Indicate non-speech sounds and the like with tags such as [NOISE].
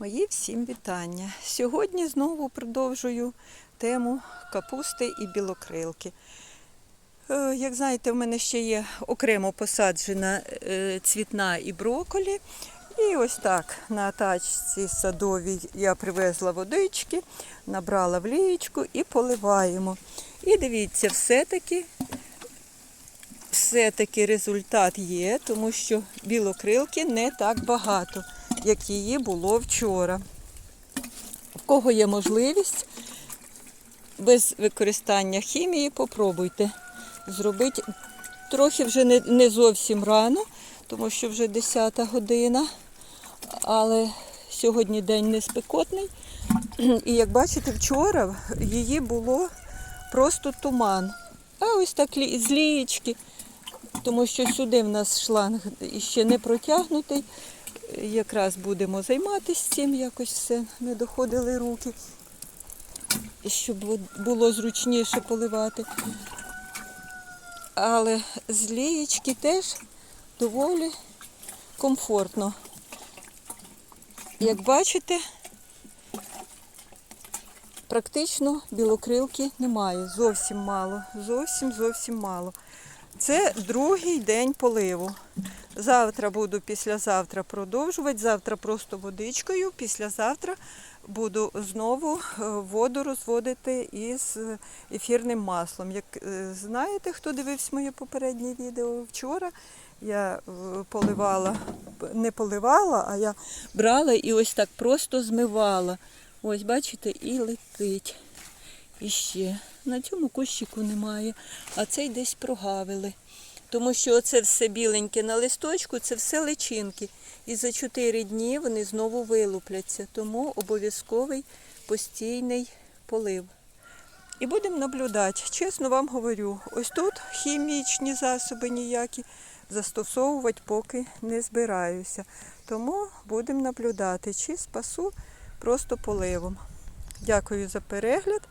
Мої всім вітання. Сьогодні знову продовжую тему капусти і білокрилки. Е, Як знаєте, в мене ще є окремо посаджена е, цвітна і броколі. І ось так на тачці садовій я привезла водички, набрала в лієчку і поливаємо. І дивіться, все-таки все-таки результат є, тому що білокрилки не так багато, як її було вчора. В кого є можливість без використання хімії, попробуйте зробити. Трохи вже не, не зовсім рано, тому що вже 10 година, але сьогодні день не спекотний. [CLEARS THROAT] І як бачите, вчора її було просто туман. А ось так з лієчки, тому що сюди в нас шланг ще не протягнутий. Якраз будемо займатися цим, якось все не доходили руки, щоб було зручніше поливати. Але з лієчки теж доволі комфортно. Як бачите, практично білокрилки немає. Зовсім мало. Зовсім зовсім мало. Це другий день поливу. Завтра буду післязавтра продовжувати. Завтра просто водичкою, післязавтра буду знову е, воду розводити із е, ефірним маслом. Як е, знаєте, хто дивився моє попереднє відео вчора, я поливала, не поливала, а я брала і ось так просто змивала. Ось, бачите, і летить. І ще. На цьому кущику немає, а цей десь прогавили. Тому що оце все біленьке на листочку, це все личинки. І за 4 дні вони знову вилупляться. Тому обов'язковий постійний полив. І будемо наблюдати. Чесно вам говорю, ось тут хімічні засоби ніякі застосовувати поки не збираюся. Тому будемо наблюдати, чи спасу просто поливом. Дякую за перегляд.